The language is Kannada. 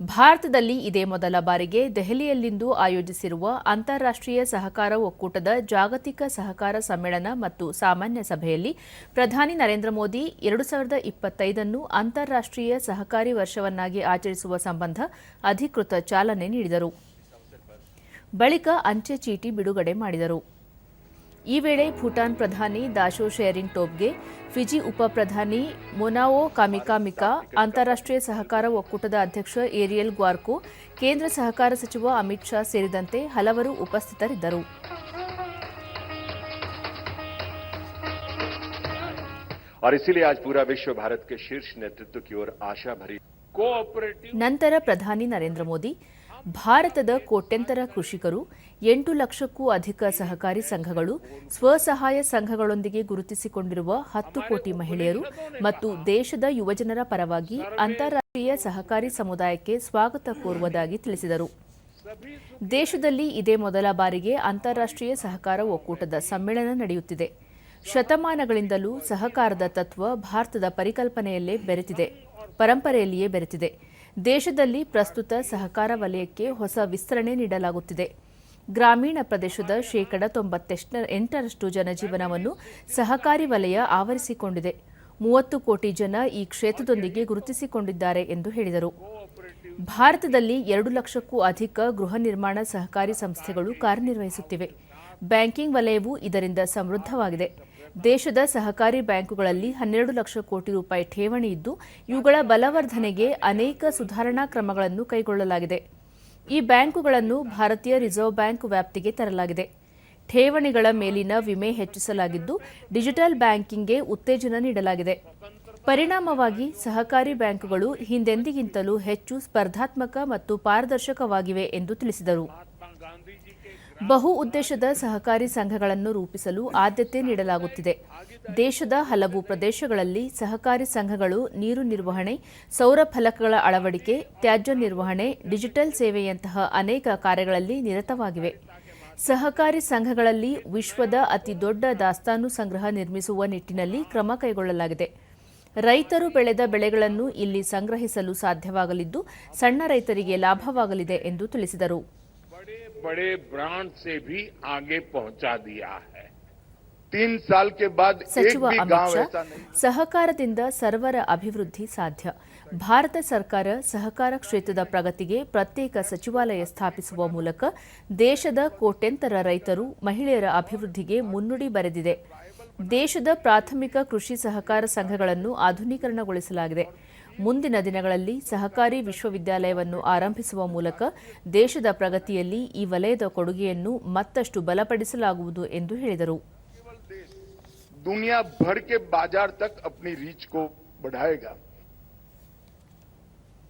ಭಾರತದಲ್ಲಿ ಇದೇ ಮೊದಲ ಬಾರಿಗೆ ದೆಹಲಿಯಲ್ಲಿಂದು ಆಯೋಜಿಸಿರುವ ಅಂತಾರಾಷ್ಟ್ರೀಯ ಸಹಕಾರ ಒಕ್ಕೂಟದ ಜಾಗತಿಕ ಸಹಕಾರ ಸಮ್ಮೇಳನ ಮತ್ತು ಸಾಮಾನ್ಯ ಸಭೆಯಲ್ಲಿ ಪ್ರಧಾನಿ ನರೇಂದ್ರ ಮೋದಿ ಎರಡು ಸಾವಿರದ ಇಪ್ಪತ್ತೈದನ್ನು ಅಂತಾರಾಷ್ಟ್ರೀಯ ಸಹಕಾರಿ ವರ್ಷವನ್ನಾಗಿ ಆಚರಿಸುವ ಸಂಬಂಧ ಅಧಿಕೃತ ಚಾಲನೆ ನೀಡಿದರು. ಬಳಿಕ ಅಂಚೆ ಚೀಟಿ ಬಿಡುಗಡೆ ಮಾಡಿದರು. ಈ ವೇಳೆ ಭೂಟಾನ್ ಪ್ರಧಾನಿ ದಾಶೋ ಶೇರಿಂಗ್ ಟೋಬ್ಗೆ ಫಿಜಿ ಉಪ ಪ್ರಧಾನಿ ಮೊನಾವೋ ಕಾಮಿಕಾಮಿಕಾ ಅಂತಾರಾಷ್ಟ್ರೀಯ ಸಹಕಾರ ಒಕ್ಕೂಟದ ಅಧ್ಯಕ್ಷ ಏರಿಯಲ್ ಗ್ವಾರ್ಕೋ ಕೇಂದ್ರ ಸಹಕಾರ ಸಚಿವ ಅಮಿತ್ ಶಾ ಸೇರಿದಂತೆ ಹಲವರು ಉಪಸ್ಥಿತರಿದ್ದರು. ನಂತರ ಪ್ರಧಾನಿ ನರೇಂದ್ರ ಮೋದಿ ಭಾರತದ ಕೋಟ್ಯಂತರ ಕೃಷಿಕರು, ಎಂಟು ಲಕ್ಷಕ್ಕೂ ಅಧಿಕ ಸಹಕಾರಿ ಸಂಘಗಳು, ಸ್ವಸಹಾಯ ಸಂಘಗಳೊಂದಿಗೆ ಗುರುತಿಸಿಕೊಂಡಿರುವ ಹತ್ತು ಕೋಟಿ ಮಹಿಳೆಯರು ಮತ್ತು ದೇಶದ ಯುವಜನರ ಪರವಾಗಿ ಅಂತಾರಾಷ್ಟ್ರೀಯ ಸಹಕಾರಿ ಸಮುದಾಯಕ್ಕೆ ಸ್ವಾಗತ ಕೋರುವುದಾಗಿ ತಿಳಿಸಿದರು. ದೇಶದಲ್ಲಿ ಇದೇ ಮೊದಲ ಬಾರಿಗೆ ಅಂತಾರಾಷ್ಟ್ರೀಯ ಸಹಕಾರ ಒಕ್ಕೂಟದ ಸಮ್ಮೇಳನ ನಡೆಯುತ್ತಿದೆ. ಶತಮಾನಗಳಿಂದಲೂ ಸಹಕಾರದ ತತ್ವ ಭಾರತದ ಪರಿಕಲ್ಪನೆಯಲ್ಲೇ ಬೆರೆತಿದೆ, ಪರಂಪರೆಯಲ್ಲಿಯೇ ಬೆರೆತಿದೆ. ದೇಶದಲ್ಲಿ ಪ್ರಸ್ತುತ ಸಹಕಾರ ವಲಯಕ್ಕೆ ಹೊಸ ವಿಸ್ತರಣೆ ನೀಡಲಾಗುತ್ತಿದೆ. ಗ್ರಾಮೀಣ ಪ್ರದೇಶದ ಶೇಕಡ ತೊಂಬತ್ತೆಷ್ಟ ಎಂಟರಷ್ಟು ಜನಜೀವನವನ್ನು ಸಹಕಾರಿ ವಲಯ ಆವರಿಸಿಕೊಂಡಿದೆ. ಮೂವತ್ತು ಕೋಟಿ ಜನ ಈ ಕ್ಷೇತ್ರದೊಂದಿಗೆ ಗುರುತಿಸಿಕೊಂಡಿದ್ದಾರೆ ಎಂದು ಹೇಳಿದರು. ಭಾರತದಲ್ಲಿ ಎರಡು ಲಕ್ಷಕ್ಕೂ ಅಧಿಕ ಗೃಹ ನಿರ್ಮಾಣ ಸಹಕಾರಿ ಸಂಸ್ಥೆಗಳು ಕಾರ್ಯನಿರ್ವಹಿಸುತ್ತಿವೆ. ಬ್ಯಾಂಕಿಂಗ್ ವಲಯವು ಇದರಿಂದ ಸಮೃದ್ಧವಾಗಿದೆ. ದೇಶದ ಸಹಕಾರಿ ಬ್ಯಾಂಕುಗಳಲ್ಲಿ ಹನ್ನೆರಡು ಲಕ್ಷ ಕೋಟಿ ರೂಪಾಯಿ ಠೇವಣಿ ಇದ್ದು, ಇವುಗಳ ಬಲವರ್ಧನೆಗೆ ಅನೇಕ ಸುಧಾರಣಾ ಕ್ರಮಗಳನ್ನು ಕೈಗೊಳ್ಳಲಾಗಿದೆ. ಈ ಬ್ಯಾಂಕುಗಳನ್ನು ಭಾರತೀಯ ರಿಸರ್ವ್ ಬ್ಯಾಂಕ್ ವ್ಯಾಪ್ತಿಗೆ ತರಲಾಗಿದೆ. ಠೇವಣಿಗಳ ಮೇಲಿನ ವಿಮೆ ಹೆಚ್ಚಿಸಲಾಗಿದ್ದು, ಡಿಜಿಟಲ್ ಬ್ಯಾಂಕಿಂಗ್ಗೆ ಉತ್ತೇಜನ ನೀಡಲಾಗಿದೆ. ಪರಿಣಾಮವಾಗಿ ಸಹಕಾರಿ ಬ್ಯಾಂಕುಗಳು ಹಿಂದೆಂದಿಗಿಂತಲೂ ಹೆಚ್ಚು ಸ್ಪರ್ಧಾತ್ಮಕ ಮತ್ತು ಪಾರದರ್ಶಕವಾಗಿವೆ ಎಂದು ತಿಳಿಸಿದರು. ಬಹು ಉದ್ದೇಶದ ಸಹಕಾರಿ ಸಂಘಗಳನ್ನು ರೂಪಿಸಲು ಆದ್ಯತೆ ನೀಡಲಾಗುತ್ತಿದೆ. ದೇಶದ ಹಲವು ಪ್ರದೇಶಗಳಲ್ಲಿ ಸಹಕಾರಿ ಸಂಘಗಳು ನೀರು ನಿರ್ವಹಣೆ, ಸೌರ ಫಲಕಗಳ ಅಳವಡಿಕೆ, ತ್ಯಾಜ್ಯ ನಿರ್ವಹಣೆ, ಡಿಜಿಟಲ್ ಸೇವೆಯಂತಹ ಅನೇಕ ಕಾರ್ಯಗಳಲ್ಲಿ ನಿರತವಾಗಿವೆ. ಸಹಕಾರಿ ಸಂಘಗಳಲ್ಲಿ ವಿಶ್ವದ ಅತಿ ದೊಡ್ಡ ದಾಸ್ತಾನು ಸಂಗ್ರಹ ನಿರ್ಮಿಸುವ ನಿಟ್ಟಿನಲ್ಲಿ ಕ್ರಮ ಕೈಗೊಳ್ಳಲಾಗಿದೆ. ರೈತರು ಬೆಳೆದ ಬೆಳೆಗಳನ್ನು ಇಲ್ಲಿ ಸಂಗ್ರಹಿಸಲು ಸಾಧ್ಯವಾಗಲಿದ್ದು ಸಣ್ಣ ರೈತರಿಗೆ ಲಾಭವಾಗಲಿದೆ ಎಂದು ತಿಳಿಸಿದರು. बड़े बड़े ब्रांड से भी आगे पहुंचा दिया है तीन साल के बाद एक ಸಚಿವ भी ಅಮಿತ್ गांव ಶಾ ऐसा नहीं ಸಹಕಾರದಿಂದ ಸರ್ವರ ಅಭಿವೃದ್ಧಿ ಸಾಧ್ಯ ಭಾರತ ಸರ್ಕಾರ ಸಹಕಾರ ಕ್ಷೇತ್ರದ ಪ್ರಗತಿಗೆ ಪ್ರತ್ಯೇಕ ಸಚಿವಾಲಯ ಸ್ಥಾಪಿಸುವ ಮೂಲಕ ದೇಶದ ಕೋಟ್ಯಂತರ ರೈತರು ಮಹಿಳೆಯರ ಅಭಿವೃದ್ಧಿಗೆ ಮುನ್ನುಡಿ ಬರೆದಿದೆ ದೇಶದ ಪ್ರಾಥಮಿಕ ಕೃಷಿ ಸಹಕಾರ ಸಂಘಗಳನ್ನು ಆಧುನೀಕರಣಗೊಳಿಸಲಾಗಿದೆ ಮುಂದಿನ ದಿನಗಳಲ್ಲಿ ಸಹಕಾರಿ ವಿಶ್ವವಿದ್ಯಾಲಯವನ್ನು ಆರಂಭಿಸುವ ಮೂಲಕ ದೇಶದ ಪ್ರಗತಿಯಲ್ಲಿ ಈ ವಲಯದ ಕೊಡುಗೆಯನ್ನು ಮತ್ತಷ್ಟು ಬಲಪಡಿಸಲಾಗುವುದು ಎಂದು ಹೇಳಿದರು दुनिया भर के बाजार तक अपनी रीच को बढ़ाएगा